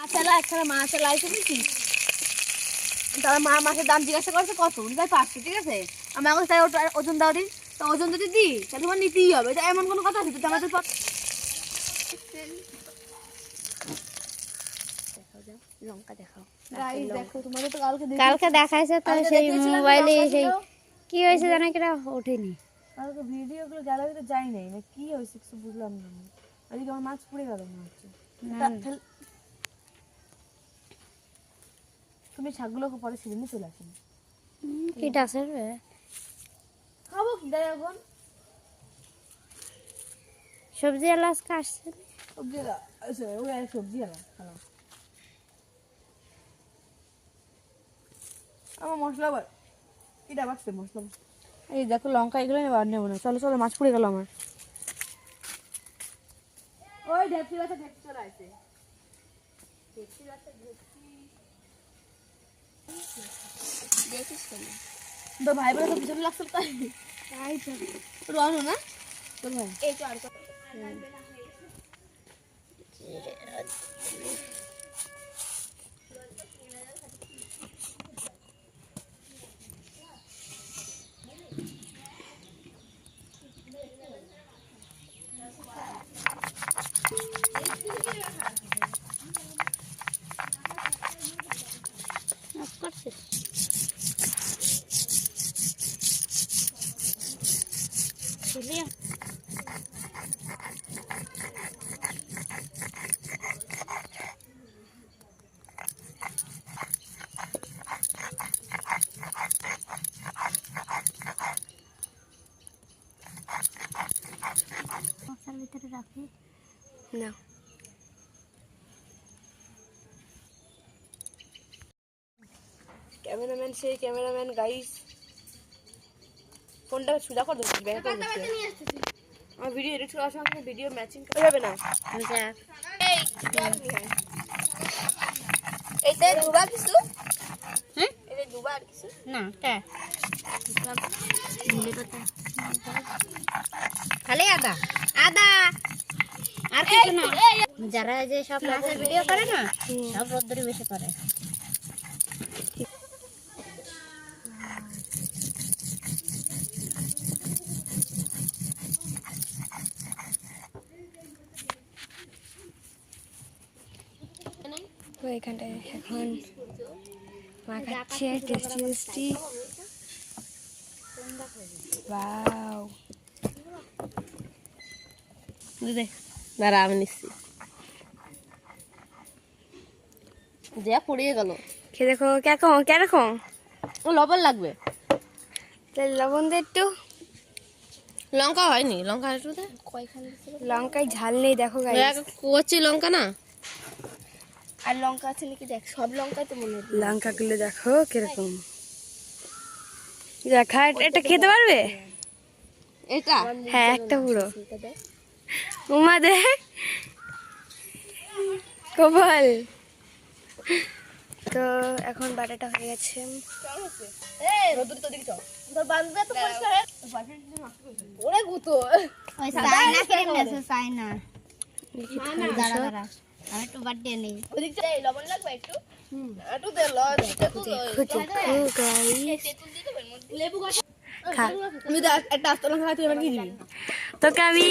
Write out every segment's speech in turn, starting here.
মাছালা একখানা মাছালা আছে বুঝছিস তারা মা মাছের দাম জিজ্ঞাসা করছে কত? তাই পাঁচশো ঠিক আছে? আমি এখন তাই ওজন দাও দিন তো ওজন যদি দিই তাহলে তোমার নিতেই হবে। এটা এমন কোনো কথা আছে? তো আমাদের কালকে দেখাইছে তো সেই মোবাইলে সেই কি হয়েছে জানো কিনা ওঠেনি। কালকে ভিডিওগুলো গ্যালারিতে যাই নাই। না কি হয়েছে কিছু বুঝলাম না। ওদিকে আমার মাছ পুড়ে গেল মনে হচ্ছে না, তা- তাহলে- তুমি শাকগুলোকে পরে ছিঁড়ে নিয়ে চলে আসেন এটা আছে রে? খাব কি? তাই এখন। সবজি আলা আজকে আসছে সবজি আলা- সবজি আলা খালাম। আমার মশলা আবার এটা বাড়ছে মশলা এই দেখো লঙ্কা এগুলো আর নেব না। চলো চলো মাছ পুড়ে গেল আমার। ওই ঢেপসি বাচ্চা ঢেপসি চলে আসে। তো ভাই বলে তো পিছনে লাগছে তাই তাই তো রনো না তোর ভাই এই তো আর অফ ভিতরে রাখি না। ক্যামেরাম্যান সেই ক্যামেরাম্যান গাইস ফোনটা সুদা করে দিচ্ছি ব্যাগ করে দিচ্ছি আমার ভিডিও এডিট করার সঙ্গে ভিডিও ম্যাচিং করা যাবে না? এইটা দুবার কিছু? হ্যাঁ এটা দুবার কিছু? না কে খালি আদা। আদা। কিছু না। যারা যে সব নাচের ভিডিও করে না সব রোদ্দুরে বেশি করে এখানটায় এখন মাখাচ্ছে টেস্টি টেস্টি। ওয়াও দে দাঁড়া আমি নিচ্ছি। যা পড়িয়ে গেল। খেয়ে দেখো কেরকম কেরকম ও লবণ লাগবে। তাহলে লবণ দে একটু। লঙ্কা হয়নি। লঙ্কা একটু দে। লঙ্কায় ঝাল নেই দেখো কচি লঙ্কা না। আর লঙ্কা আছে নাকি দেখ সব লঙ্কাই তো মনে লঙ্কাগুলো দেখো কীরকম। দেখা এটা খেতে পারবে? এটা? হ্যাঁ একটা পুরো। উমা দেখ কপাল তো এখন বাটাটা হয়ে গেছে দে লেবু গাছ খা। আমি একটা আস্ত লঙ্কা খাচ্ছি এবার কি দিবি? তোকে আমি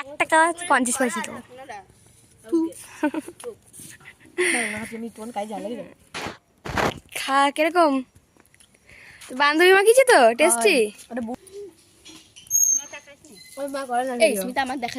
এক টাকা পঞ্চাশ পয়সা দেবো। খা কীরকম? বান্ধবী বান্ধবী মাখিছে তো টেস্টি ওই মা করে না এই স্মিতা আমার দেখা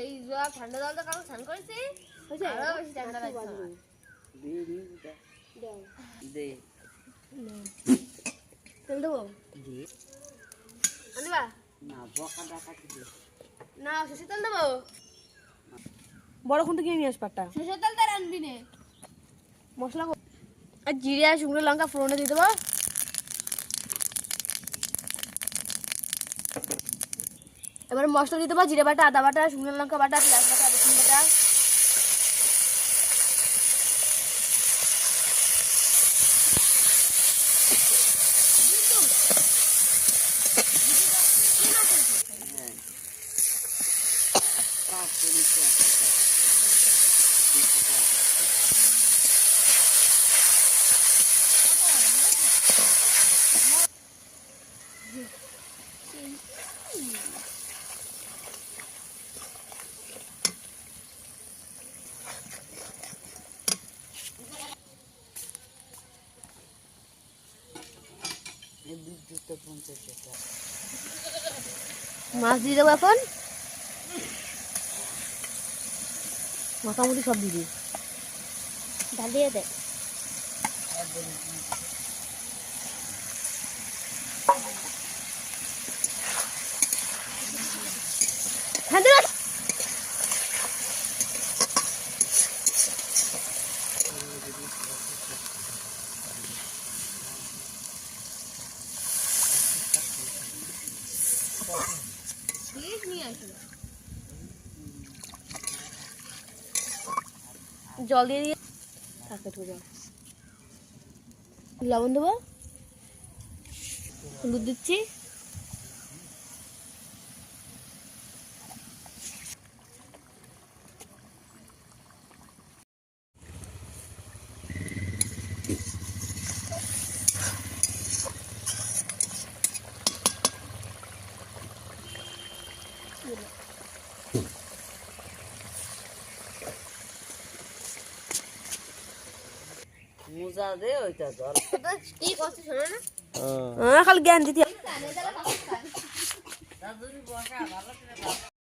সেই জল ঠান্ডা জলটা কারও স্নান করেছি? আরও বেশি ঠান্ডা লাগছে। দে তেল দেবো? আনিবা? না বকা ডাকা দে? না সরষের তেল দেবো? বড় খুন কিনে নিয়ে আস পাটটা। সরষের তেল তার আনবি নে। মশলা আর জিরে আর শুকনো লঙ্কা ফোড়নে দিয়ে দেবো। এবার মশলা দিতে দেবো জিরে বাটা আদা বাটা শুকনো লঙ্কা বাটা পেঁয়াজ বাটা হ্যাঁ কাজ করে নিচ্ছে একটা কাজ। কিছু কাজ আছে। এই পঞ্চাশ টাকা মাছ দিয়ে দেবো এখন? মোটামুটি সব দিয়ে দিই ডাল দিয়ে দে। হ্যাঁ জল দিয়ে দিয়ে থাকে একটু জল। লবণ দেবো? হলুদ দিচ্ছি। মোজা দে ওইটা জল কি কষ্ট শোনো না হ্যাঁ খালি জ্ঞান দিতে